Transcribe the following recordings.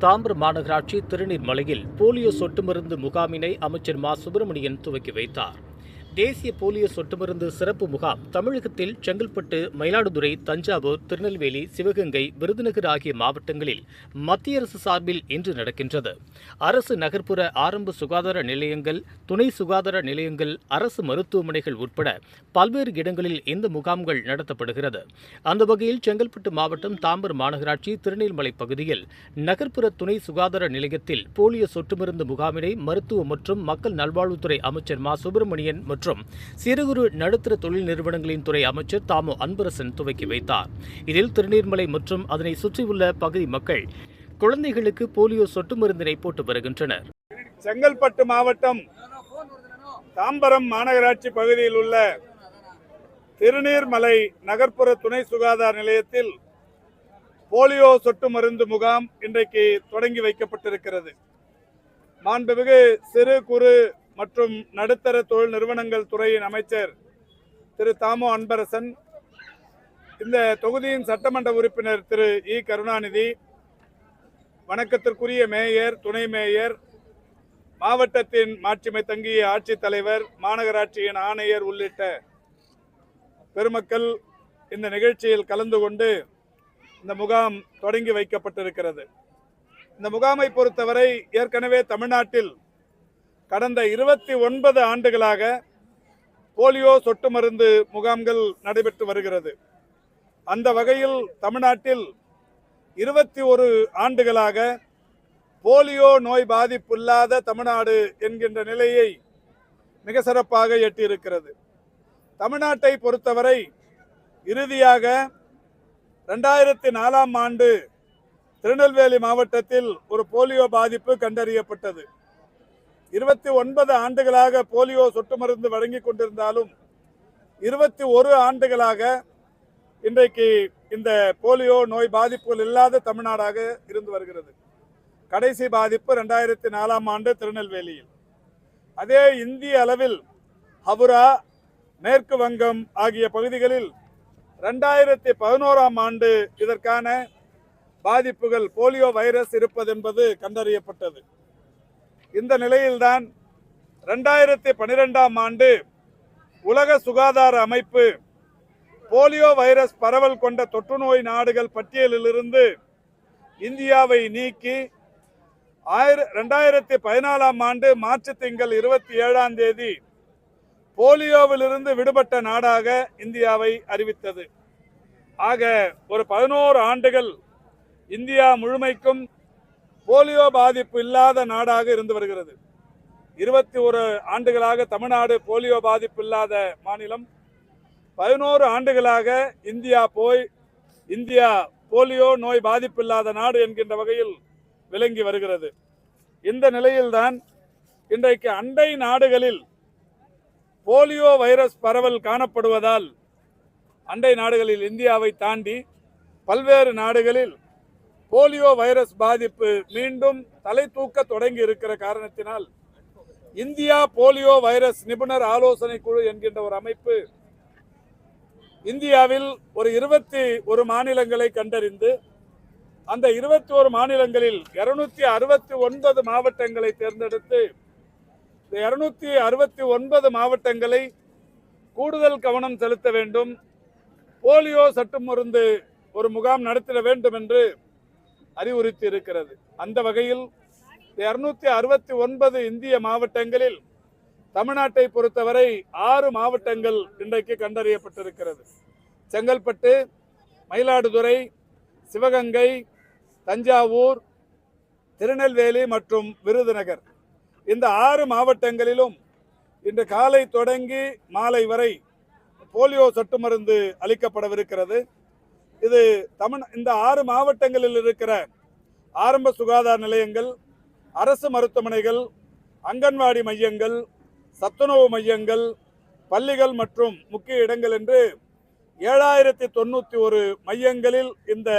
தாம்பரம் மாநகராட்சி திருநீர்மலையில் போலியோ சொட்டு மருந்து முகாமினை அமைச்சர் மா. சுப்பிரமணியன் துவக்கி வைத்தார். தேசிய போலியோ சொட்டு மருந்து சிறப்பு முகாம் தமிழகத்தில் செங்கல்பட்டு மயிலாடுதுறை தஞ்சாவூர் திருநெல்வேலி சிவகங்கை விருதுநகர் ஆகிய மாவட்டங்களில் மத்திய அரசு சார்பில் இன்று நடக்கின்றது. அரசு நகர்ப்புற ஆரம்ப சுகாதார நிலையங்கள் துணை சுகாதார நிலையங்கள் அரசு மருத்துவமனைகள் உட்பட பல்வேறு இடங்களில் இந்த முகாம்கள் நடத்தப்படுகிறது. அந்த வகையில் செங்கல்பட்டு மாவட்டம் தாம்பரம் மாநகராட்சி திருநெல்மலை பகுதியில் நகர்ப்புற துணை சுகாதார நிலையத்தில் போலியோ சொட்டு மருந்து முகாமினை மருத்துவ மற்றும் மக்கள் நல்வாழ்வுத்துறை அமைச்சர் மா. சுப்பிரமணியன் மற்றும் சிறு குறு நடுத்தர தொழில் நிறுவனங்களின் துறை அமைச்சர் தாமு அன்பரசன் துவக்கி வைத்தார். இதில் திருநீர்மலை மற்றும் அதனை சுற்றியுள்ள பகுதி மக்கள் குழந்தைகளுக்கு போலியோ சொட்டு மருந்தினை போட்டு வருகின்றனர். செங்கல்பட்டு மாவட்டம் தாம்பரம் மாநகராட்சி பகுதியில் உள்ள திருநீர்மலை நகர்ப்புற துணை சுகாதார நிலையத்தில் போலியோ சொட்டு மருந்து முகாம் இன்றைக்கு தொடங்கி வைக்கப்பட்டிருக்கிறது. மாண்புமிகு சிறு குறு மற்றும் நடுத்தர தொழில் நிறுவனங்கள் துறையின் அமைச்சர் திரு தாமோ அன்பரசன் இந்த தொகுதியின் சட்டமன்ற உறுப்பினர் திரு இ. கருணாநிதி வணக்கத்திற்குரிய மேயர் துணை மேயர் மாவட்டத்தின் மாட்சிமை தங்கிய ஆட்சித்தலைவர் மாநகராட்சியின் ஆணையர் உள்ளிட்ட பெருமக்கள் இந்த நிகழ்ச்சியில் கலந்து கொண்டு இந்த முகாம் தொடங்கி வைக்கப்பட்டிருக்கிறது. இந்த முகாமை பொறுத்தவரை ஏற்கனவே தமிழ்நாட்டில் கடந்த இருபத்தி ஒன்பது ஆண்டுகளாக போலியோ சொட்டு மருந்து முகாம்கள் நடைபெற்று வருகிறது. அந்த வகையில் தமிழ்நாட்டில் இருபத்தி ஒரு ஆண்டுகளாக போலியோ நோய் பாதிப்பு இல்லாத தமிழ்நாடு என்கின்ற நிலையை மிக சிறப்பாக எட்டியிருக்கிறது. தமிழ்நாட்டை பொறுத்தவரை இறுதியாக ரெண்டாயிரத்தி நாலாம் ஆண்டு திருநெல்வேலி மாவட்டத்தில் ஒரு போலியோ பாதிப்பு கண்டறியப்பட்டது. இருபத்தி ஒன்பது ஆண்டுகளாக போலியோ சொட்டு மருந்து வழங்கி கொண்டிருந்தாலும் இருபத்தி ஒரு ஆண்டுகளாக இன்றைக்கு இந்த போலியோ நோய் பாதிப்புகள் இல்லாத தமிழ்நாடாக இருந்து வருகிறது. கடைசி பாதிப்பு ரெண்டாயிரத்தி நாலாம் ஆண்டு திருநெல்வேலியில். அதே இந்திய அளவில் ஹவுரா மேற்கு வங்கம் ஆகிய பகுதிகளில் ரெண்டாயிரத்தி பதினோராம் ஆண்டு இதற்கான பாதிப்புகள் போலியோ வைரஸ் இருப்பது என்பது கண்டறியப்பட்டது. இந்த நிலையில்தான் ரெண்டாயிரத்தி பனிரெண்டாம் ஆண்டு உலக சுகாதார அமைப்பு போலியோ வைரஸ் பரவல் கொண்ட தொற்றுநோய் நாடுகள் பட்டியலிலிருந்து இந்தியாவை நீக்கி ஆயிர ரெண்டாயிரத்தி பதினாலாம் ஆண்டு மார்ச் திங்கள் இருபத்தி ஏழாம் தேதி போலியோவிலிருந்து விடுபட்ட நாடாக இந்தியாவை அறிவித்தது. ஆக ஒரு பதினோரு ஆண்டுகள் இந்தியா முழுமைக்கும் போலியோ பாதிப்பு இல்லாத நாடாக இருந்து வருகிறது. இருபத்தி ஒரு ஆண்டுகளாக தமிழ்நாடு போலியோ பாதிப்பு இல்லாத மாநிலம். பதினோரு ஆண்டுகளாக இந்தியா போய் இந்தியா போலியோ நோய் பாதிப்பு இல்லாத நாடு என்கின்ற வகையில் விளங்கி வருகிறது. இந்த நிலையில்தான் இன்றைக்கு அண்டை நாடுகளில் போலியோ வைரஸ் பரவல் காணப்படுவதால் அண்டை நாடுகளில் இந்தியாவை தாண்டி பல்வேறு நாடுகளில் போலியோ வைரஸ் பாதிப்பு மீண்டும் தலை தூக்க தொடங்கி இருக்கிற காரணத்தினால் இந்தியா போலியோ வைரஸ் நிபுணர் ஆலோசனை குழு என்கின்ற ஒரு அமைப்பு இந்தியாவில் ஒரு இருபத்தி ஒரு மாநிலங்களை கண்டறிந்து அந்த இருபத்தி ஒரு மாநிலங்களில் இருநூத்தி அறுபத்தி ஒன்பது மாவட்டங்களை தேர்ந்தெடுத்து இந்த இருநூத்தி அறுபத்தி ஒன்பது மாவட்டங்களை கூடுதல் கவனம் செலுத்த வேண்டும். போலியோ சட்டு மருந்து ஒரு முகாம் நடத்திட வேண்டும் என்று அறிவுறுத்தி இருக்கிறது அந்த வகையில் இருநூத்தி அறுபத்தி ஒன்பது இந்திய மாவட்டங்களில் தமிழ்நாட்டை பொறுத்தவரை ஆறு மாவட்டங்கள் இன்றைக்கு கண்டறியப்பட்டிருக்கிறது. செங்கல்பட்டு மயிலாடுதுறை சிவகங்கை தஞ்சாவூர் திருநெல்வேலி மற்றும் விருதுநகர். இந்த ஆறு மாவட்டங்களிலும் இன்று காலை தொடங்கி மாலை வரை போலியோ சொட்டு மருந்து அளிக்கப்படவிருக்கிறது. இது தமிழ் இந்த ஆறு மாவட்டங்களில் இருக்கிற ஆரம்ப சுகாதார நிலையங்கள் அரசு மருத்துவமனைகள் அங்கன்வாடி மையங்கள் சத்துணவு மையங்கள் பள்ளிகள் மற்றும் முக்கிய இடங்கள் என்று ஏழாயிரத்தி தொண்ணூற்றி ஒரு மையங்களில் இந்த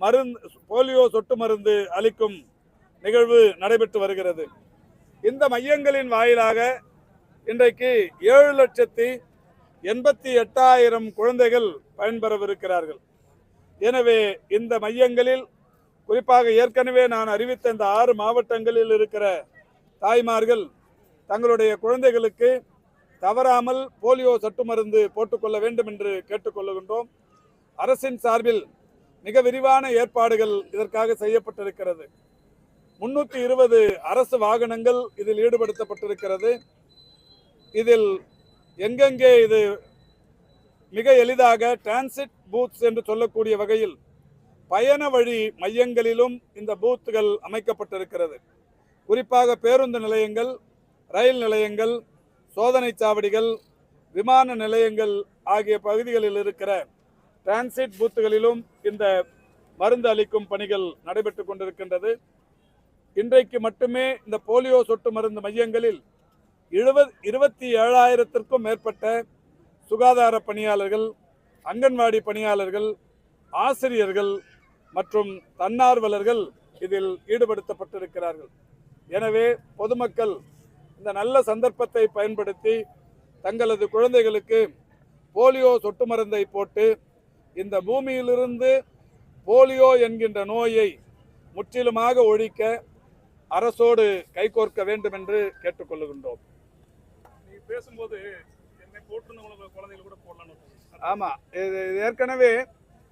மருந்து போலியோ சொட்டு மருந்து அளிக்கும் நிகழ்வு நடைபெற்று வருகிறது. இந்த மையங்களின் வாயிலாக இன்றைக்கு ஏழு லட்சத்தி எண்பத்தி எட்டாயிரம் குழந்தைகள் பயன்பெறவிருக்கிறார்கள். எனவே இந்த மையங்களில் குறிப்பாக ஏற்கனவே நான் அறிவித்த இந்த ஆறு மாவட்டங்களில் இருக்கிற தாய்மார்கள் தங்களுடைய குழந்தைகளுக்கு தவறாமல் போலியோ சட்டு மருந்து போட்டுக்கொள்ள வேண்டும் என்று கேட்டுக்கொள்ளுகின்றோம் அரசின் சார்பில் மிக விரிவான ஏற்பாடுகள் இதற்காக செய்யப்பட்டிருக்கிறது. முன்னூற்றி இருபது அரசு வாகனங்கள் இதில் ஈடுபடுத்தப்பட்டிருக்கிறது. இதில் எங்கெங்கே இது மிக எளிதாக டிரான்சிட் பூத்ஸ் என்று சொல்லக்கூடிய வகையில் பயண வழி மையங்களிலும் இந்த பூத்துகள் அமைக்கப்பட்டிருக்கிறது. குறிப்பாக பேருந்து நிலையங்கள் ரயில் நிலையங்கள் சோதனை சாவடிகள் விமான நிலையங்கள் ஆகிய பகுதிகளில் இருக்கிற டிரான்சிட் பூத்துகளிலும் இந்த மருந்து அளிக்கும் பணிகள் நடைபெற்று கொண்டிருக்கின்றது. இன்றைக்கு மட்டுமே இந்த போலியோ சொட்டு மருந்து மையங்களில் எழுபது இருபத்தி ஏழாயிரத்திற்கும் மேற்பட்ட சுகாதார பணியாளர்கள் அங்கன்வாடி பணியாளர்கள் ஆசிரியர்கள் மற்றும் தன்னார்வலர்கள் இதில் ஈடுபடுத்தப்பட்டிருக்கிறார்கள். எனவே பொதுமக்கள் இந்த நல்ல சந்தர்ப்பத்தை பயன்படுத்தி தங்களது குழந்தைகளுக்கு போலியோ சொட்டு மருந்தை போட்டு இந்த பூமியிலிருந்து போலியோ என்கின்ற நோயை முற்றிலுமாக ஒழிக்க அரசோடு கைகோர்க்க வேண்டும் என்று கேட்டுக்கொள்ளுகின்றோம் நீ பேசும்போது என்னை போட்டுனவங்க குழந்தைகள் கூட போடலாம்னு ஆமா இது இது ஏற்கனவே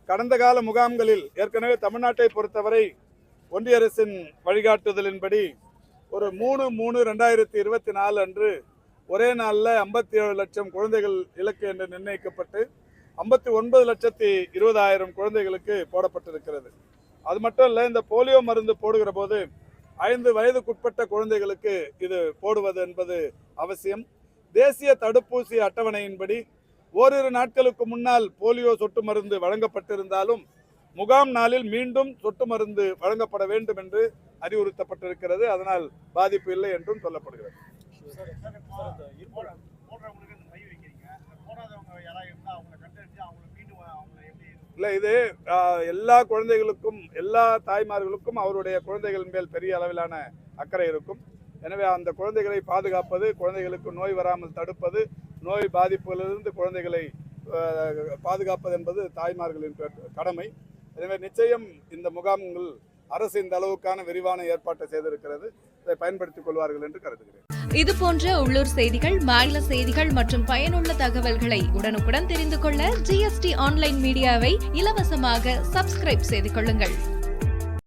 கடந்த கால முகாம்களில் ஏற்கனவே தமிழ்நாட்டை பொறுத்தவரை ஒன்றிய அரசின் வழிகாட்டுதலின்படி ஒரு மூணு மூணு ரெண்டாயிரத்தி இருபத்தி நாலு அன்று ஒரே நாளில் ஐம்பத்தி ஏழு லட்சம் குழந்தைகள் இலக்கு என்று நிர்ணயிக்கப்பட்டு ஐம்பத்தி ஒன்பது லட்சத்தி இருபதாயிரம் குழந்தைகளுக்கு போடப்பட்டிருக்கிறது. அது மட்டும் இல்லை இந்த போலியோ மருந்து போடுகிற போது ஐந்து வயதுக்குட்பட்ட குழந்தைகளுக்கு இது போடுவது என்பது அவசியம். தேசிய தடுப்பூசி அட்டவணையின்படி ஓரிரு நாட்களுக்கு முன்னால் போலியோ சொட்டு மருந்து வழங்கப்பட்டிருந்தாலும் முகாம் நாளில் மீண்டும் சொட்டு மருந்து வழங்கப்பட வேண்டும் என்று அறிவுறுத்தப்பட்டிருக்கிறது. அதனால் பாதிப்பு இல்லை என்றும் சொல்லப்படுகிறது. போடுறவங்களுக்கு போடாதவங்க அவங்கள அவங்கள மீண்டும் எப்படி இல்லை இது எல்லா குழந்தைகளுக்கும் எல்லா தாய்மார்களுக்கும் அவருடைய குழந்தைகளின் மேல் பெரிய அளவிலான அக்கறை இருக்கும். எனவே அந்த குழந்தைகளை பாதுகாப்பது குழந்தைகளுக்கு நோய் வராமல் தடுப்பது நோய் பாதிப்புகளிலிருந்து குழந்தைகளை பாதுகாப்பது என்பது தாய்மார்களின் கடமை. எனவே நிச்சயம் இந்த முகாம்கள் அரசு இந்த அளவுக்கான விரிவான ஏற்பாட்டை செய்திருக்கிறது. இதை பயன்படுத்திக் கொள்வார்கள் என்று கருதுகிறேன். இது போன்ற உள்ளூர் செய்திகள் மாநில செய்திகள் மற்றும் பயனுள்ள தகவல்களை உடனுக்குடன் தெரிந்து கொள்ள ஜிஎஸ்டி ஆன்லைன் மீடியாவை இலவசமாக சப்ஸ்கிரைப் செய்து கொள்ளுங்கள்.